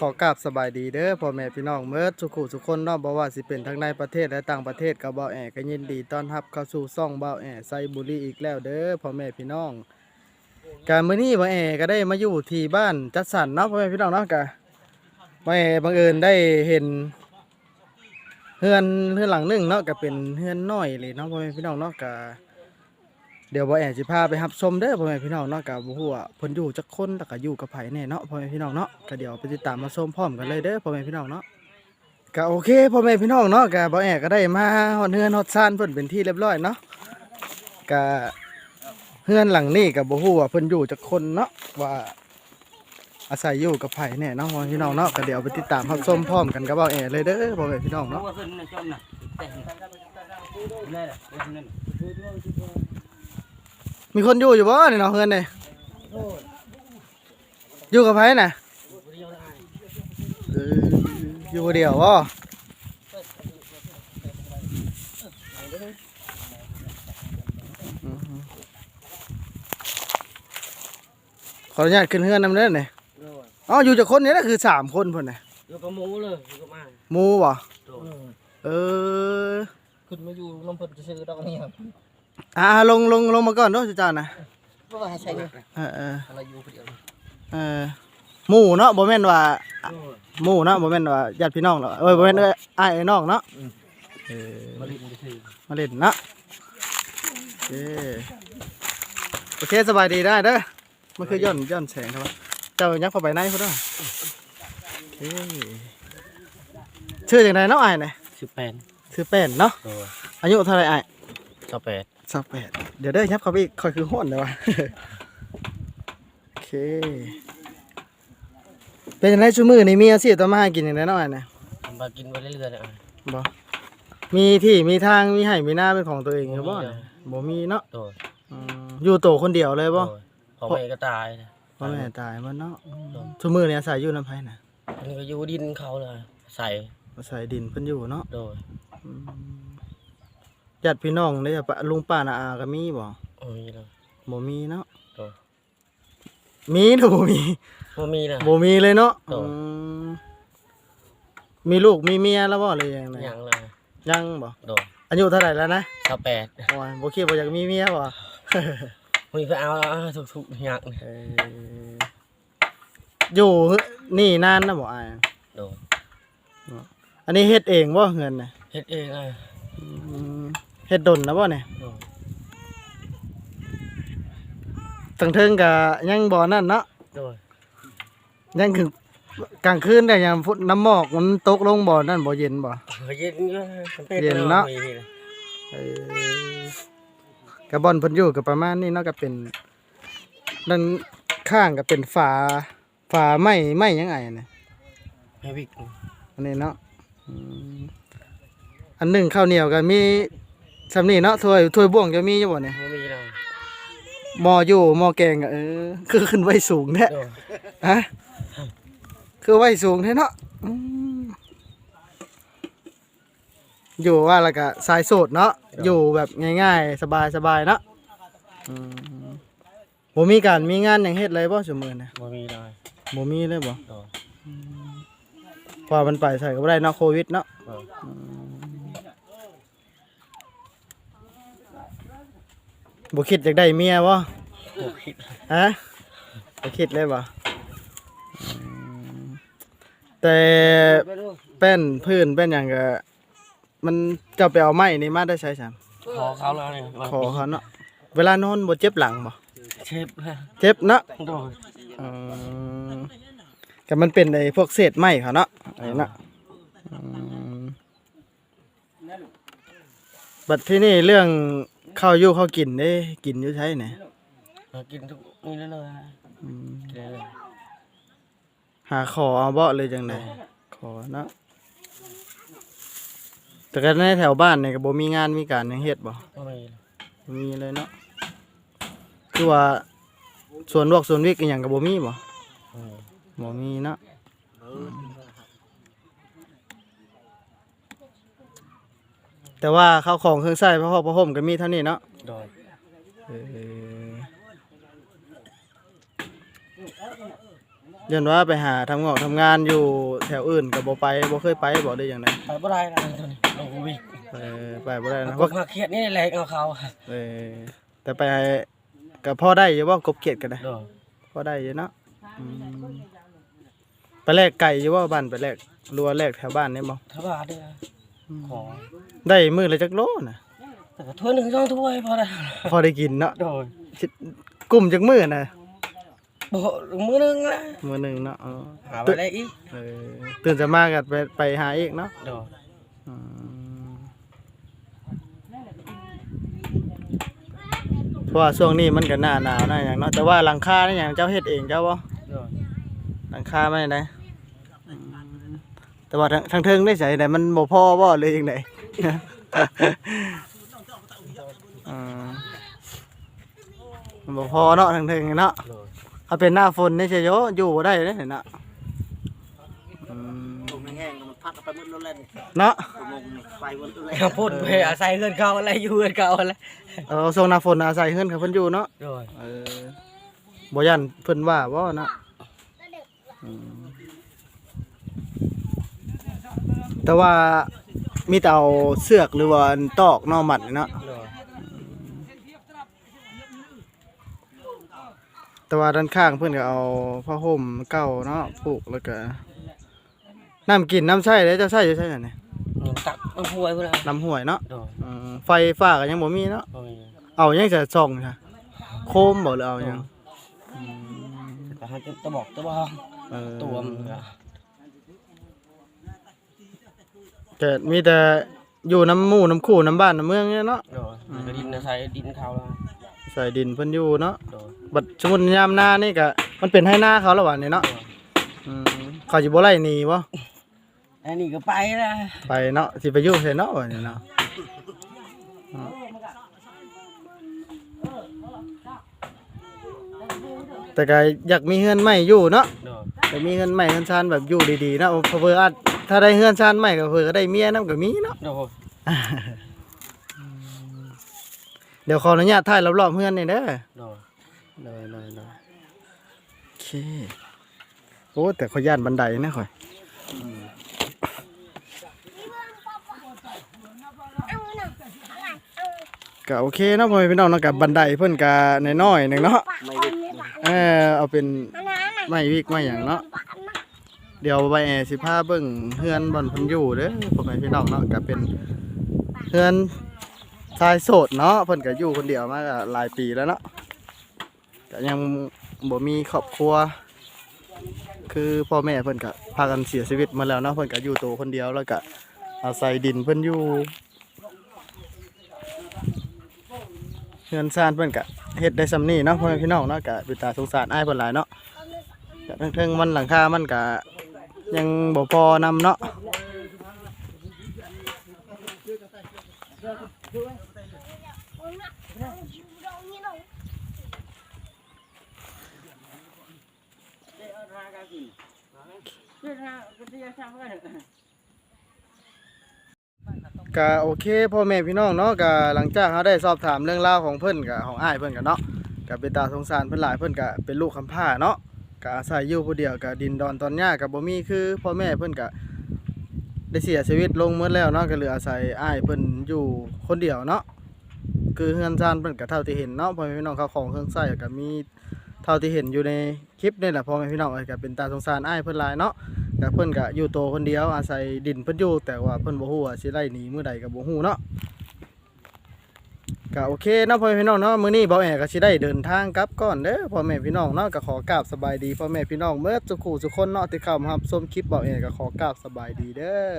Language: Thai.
ขอกราบสบายดีเด้อพ่อแม่พี่น้องเมิดทุกคู่ทุกคนเนาะบ่ว่าสิเป็นทั้งในประเทศและต่างประเทศก็บ่แอก็ยินดีต้อนรับเข้าสู่ซ่องเบาแอไซบุรีอีกแล้วเด้อพ่อแม่พี่น้องการมื้อนี้เบ่แอก็ได้มาอยู่ที่บ้านจัดสรรเนาะพ่อแม่พี่น้องเนาะก็บ่แอบังเอิญได้เห็นเฮือนเฮือนหลังหนึงเนาะก็เป็นเฮือนน้อยเลยเนาะพ่อแม่พี่น้องเนาะก็ เดี๋ยวบ่แอสิพาไปรับชมเด้อพ่อแม่พี่น้องเนาะก็บ่ฮู้ว่าเพิ่นอยู่จักคนแล้วก็อยู่กับไผแน่เนาะพ่อแม่พี่น้องเนาะก็เดี๋ยวไปติดตามมาชมพร้อมกันเลยเด้อพ่อแม่พี่น้องเนาะก็โอเคพ่อแม่พี่น้องเนาะก็บ่แอก็ได้มาฮอดเฮือนฮอดซ่านเพิ่นเป็นที่เรียบร้อยเนาะก็เฮือนหลังนี้ก็บ่ฮู้ว่าเพิ่นอยู่จักคนเนาะว่าอาศัยอยู่กับไผ่แน่เนาะพ่อแม่พี่น้องเนาะก็เดี๋ยวไปติดตามรับชมพร้อมกันกับบ่แอเลยเด้อพ่อแม่พี่น้องเนาะ มน่ะแต่งนั่นแหละนั่นมีคนอยู่อยู่บ่นี่เนาะเฮือนนี่อยู่กับไผน่ะเอออยู่คนเดียวบ่อือฮึขออนุญาตขึ้นเฮือนนำเด้อนี่อ๋ออยู่จากคนนี้นะคือสามคนพุ่นน่ะอยู่กับหมูเลยอยู่กับมาหมู่บ่โดเออขึ้นมาอยู่ลำเพิ่นจะซื้อดอกนี่ครับ อ่าลงลงลงมาก่อนเด้อจ้านะเพราะว่าให้ใช้เนี่ยเออเอออะไรอยู่คนเดียวเออหมู่เนาะบ่แม่นว่าหมู่เนาะบ่แม่นว่าญาติพี่น้องเนาะเอ้ยบ่แม่นเอ้ยอ้ายเอ้ยน้องเนาะเออมาลินไปซื้อมาเล่นเนาะโอเคโอเคสบายดีได้เด้อมันคือย่อนย่อนแสงครับว่าเจ้ายักเข้าไปในพุ่นเด้อเอ้ยชื่อจังไดเนาะอ้ายนี่สิบแปดชื่อแป้นเนาะโดอายุเท่าไหร่อ้าย สิบแปด28เดี๋ยวเด้อยับเข้าไปอีกค่อยคือฮ้อนเลยวะโอเค เป็นจังไดซุมื้อนี้มีอาชีพต่อมาหากินจังไดเนาะอ้ายนี่มากินไปเรื่อยๆเลยบ่มีที่มีทางมีให้มีหน้าเป็นของตัวเองหรือบ่เนี่ยบ่มีเนาะโดยอืมอยู่โตคนเดียวเลยบ่พอแม่ก็ตายพ่อแม่ตายมันเนาะโดยทุกมื้อนี้อาศัยอยู่น้ำไผน่ะอันนี้ก็อยู่ดินเขาเลยใส่อาศัยดินเพิ่นอยู่เนาะโดย อืม ญาติพี่น้องเด้อปะลุงป้าน้าอาก็มีบ่โอ้ยเลยบ่มีเนาะโดยมีหรือบ่มีบ่มีนะ บ่มีเลยเนาะโดอืยมมีลูกมีเมียแล้วบ่หรือยังไงยังเลยยังบ่โดยอายุเท่าไหร่แล้วนะสิบแปดโอ้ยบ่คิดว่าอยากมีเมียบ่มีไปเอาทุกๆอย่างเอออยู่นี่นานนะบ่อายโดยอันนี้เฮ็ดเองบ่เงินน่ะเฮ็ดเองเลยอืม เฮ็ดดนนะบ่เนี่ยโดยตั้งเทิงก็ยังบ่นั่นเนาะโดยยังคือกลางคืนก็ยังฝนน้ำหมอกมันตกลงบ่นั่นบ่เย็นบ่เย็นเยอะเย็นเนาะ เออก็บ่อนเพิ่นอยู่ก็ประมาณนี้เนาะก็เป็นด้านข้างก็เป็นฝาฝาไม้ไม้หยังไงน่ะให้วิกอันนี้เนาะอืมอันหนึงข้าวเหนียวก็มี สำนี้เนาะถ้วยถ้วยบ่วงจะมีอยู่บ่เนี่ยบ่มีเลยหม้ออยู่หม้อแกงอะเออ คือขึ้นไว้สูงแท้โดยฮะคือไว้สูงแท้เนาะอืมอยู่ว่าแล้วก็สายโสดเนาะอยู่แบบง่ายๆ สบายๆเนาะอืมบ่มีการมีงานหยังเฮ็ดเลยบ่ซุมื้อน่ะบ่มีเลยบ่มีเลยบ่โดยเพราะว่ามันไปใส่ก็บ่ได้เนาะโควิดเนาะ โดย บ่คิดอยากได้เมียบ่บ่คิดฮะบ่คิดเลยบ่อืมแต่แป้นพื้นแป้นหยังก็มันเจ้าไปเอาไม้นี่มาได้ใช้ซ้ํขอเขาแล้วนี่ขอเขาเนาะเวลานอนบ่เจ็บหลังบ่เชฟฮะเจ็บเนาะโดยอืมแต่มันเป็นไอ้พวกเศษไม้เขาเนาะไอ้เนาะอืมบัดที่นี่เรื่อง ข้าวอยู่ข้าวกินเด้ กินอยู่ใช้ไหนมากินทุกนี่เลยเลยกินเลยหาขอเอาเบาะเลยจังไดขอเนาะแต่ก็ในแถวบ้านนี่ก็บ่มีงานมีการหยังเฮ็ดบ่บ่มีบ่มีเลยเนาะคือว่าส่วนลวกส่วนวิกอีหยังก็บ่มีบ่บ่มีบ่มีเนาะ แต่ว่าข้าวของเครื่องใช้พระหอบพระห่มก็มีเท่านี้เนาะโดยเออยันว่าไปหาทำงอกทำงานอยู่แถวอื่นก็บ่ไปบ่เคยไปบ่ได้อย่างไดไปบ่ได้นะตัวนี้โอ้โหวิเออไปบ่ได้นะพวว่ากมาเครียดนี่แหละเอาเขาเออแต่ไปก็พอได้อยู่บ่กบเกลียดกันนะโดยพอได้อยู่เนาะอืมไปแลกไก่อยู่บ่บ้านไปแลกรัวแลกแถวบ้านนี่บ่ถ้าบาทเด้อขอ ได้มื้อละจักโลน่ะแต่ก็ถ้วยหนึงสองถ้วยพอได้พอได้กินเนาะโดยสิกลุ่มจักมื้อน่ะบ่มื้อหนึงนะมื้อหนึงเนาะเออหาไปได้อีกเออตื่นจะมาก็ไปไปหาอีกเนาะโดยอืมเพราะว่าช่วงนี้มันก็หน้าหนาวหน้าหยังเนาะแต่ว่าหลังคานี่หยังเจ้าเฮ็ดเองเจ้าบ่โดยหลังคาไม่ได้อืมแต่ว่าทางทางเทิงได้ใส่ได้มันบ่พอบ่เลยจังได อืมมันบ่พอเนาะทางเทิงเนาะโดยถ้าเป็นหน้าฝนนี่สิโยอยู่บ่ได้เด้เนาะอืมลมแห้งๆมันพัดเอาไปหมดแล้วแหละนี่เนาะลมนี่ไปหมดแล้วพูดไปอาศัยเงินเขาอะไรอยู่เงินเขาอะไรเออช่วงหน้าฝนอาศัยเฮือนเขาเพิ่นอยู่เนาะโดยเออบ่ยันเพิ่นว่าบ่เนาะอืมแต่ว่า มีแต่เอาเสือกหรือว่าตอกนอหมัดเนาะแต่ว่าด้านข้างเพิ่อนก็เอาผ้าห่มเก่าเนาะผูกแล้วก็น้ำกินน้ำใช้เด้เจ้าใช้อยู่ใช่ไหมมันตักมันป่วยพุ่อนน้ำห้วยเนาะไฟฟ้าก็ยังบ่มีเนาะโอ้ยเอายังจะส่องค่ะโคมบ่หรือเอายังแต่ให้จะบอกจะบอกเออตัวมัน ก็แต่มีแต่อยู่น้ำหมู่น้ำคู่น้ำบ้านน้ำเมืองเนี่ยเนาะโดยมันก็ดินอาศัยดินเขาแล้วใส่ดินเพิ่นอยู่เนาะโดยบัดสมมุติยามหน้านี่ก็มันเป็นให้หน้าเขาแล้วว่านี่เนาะอืมเขาสิบ่ไล่หนีบ่อันนี้ก็ไปแล้วไปเนาะสิไปอยู่ไสเนาะว่านี่เนาะอืมแต่ก็อยากมีเฮือนใหม่อยู่เนาะโดยอยากมีเฮือนใหม่เฮือนชานแบบอยู่ดีๆเนาะเพอเพิ่นอาจ ถ้าได้เฮือนชานใหม่ก็เพิ่นก็ได้เมียนํก็มีเนาะ โดยเดี๋ยวขออนุญาตถ่ายรอบๆเฮือนนี่เด้อโดยเลยเลยเลยโอเค โอ้แต่ขอยย่านบันไดนะข่อย ก็โอเคเนาะพ่อแม่พี่น้องเนาะกับบันไดเพิ่นก็น้อยๆหนึงเนาะ ไม่ได้ เออเอาเป็นไม้วิกไม้หยังเนาะ เดี๋ยวใบแอสิพาเบิ่งเฮือนบ่อนเพิ่นอยู่เด้อพ่อแม่พี่น้องเนาะก็เป็นเฮือนชายโสดเนาะเพิ่นก็อยู่คนเดียวมาก็หลายปีแล้วเนาะก็ยังบ่มีครอบครัว คือพ่อแม่เพิ่นก็พากันเสียชีวิตมาแล้วเนาะเพิ่นก็อยู่ตัวคนเดียวแล้วก็อาศัยดินเพิ่นอยู่เฮือนซ่านเพิ่นก็เฮ็ดได้ซำนี้เนาะพ่อแม่พี่น้องเนาะก็เป็นตาสงสารอ้ายเพิ่นหลายเนาะก็เทิงๆมันหลังคามันก็ ยังบ่พอนำเนาะก็โอเคพ่อแม่พี่น้องเนาะก็หลังจากเขาได้สอบถามเรื่องราวของเพิ่อนกับของอ้ายเพิ่อนกันเนาะก็เป็นตาสงสารเพิ่อนหลายเพิ่อนก็เป็นลูกคำผ้าเนาะ ก็อาศัยอยู่ผู้เดียวก็ดินดอนตอนหญ้าก็บ่มีคือพ่อแม่เพิ่นก็ได้เสียชีวิตลงหมดแล้วเนาะก็เหลืออาศัยอ้ายเพิ่นอยู่คนเดียวเนาะคือเฮือนซานเพิ่นก็เท่าที่เห็นเนาะพ่อแม่พี่น้องเขาของเครื่องใช้ก็มีเท่าที่เห็นอยู่ในคลิปนี่แหละพ่อแม่พี่น้องเอ้ยก็เป็นตาสงสารอ้ายเพิ่นหลายเนาะแต่เพิ่นก็อยู่โตคนเดียวอาศัยดินเพิ่นอยู่แต่ว่าเพิ่นบ่ฮู้ว่าสิไล่หนีมื้อใดก็บ่ฮู้เนาะ ก็โอเคเนาะพ่อแม่พี่น้องเนาะมื้อนี้เบาแอก็สิได้เดินทางกลับก่อนเด้อพ่อแม่พี่น้องเนาะก็ขอกราบสบายดีพ่อแม่พี่น้องเมื่อสุขุสุคนเนาะที่เข้ามารับชมคลิปเบาแอก็ขอกราบสบายดีเด้อ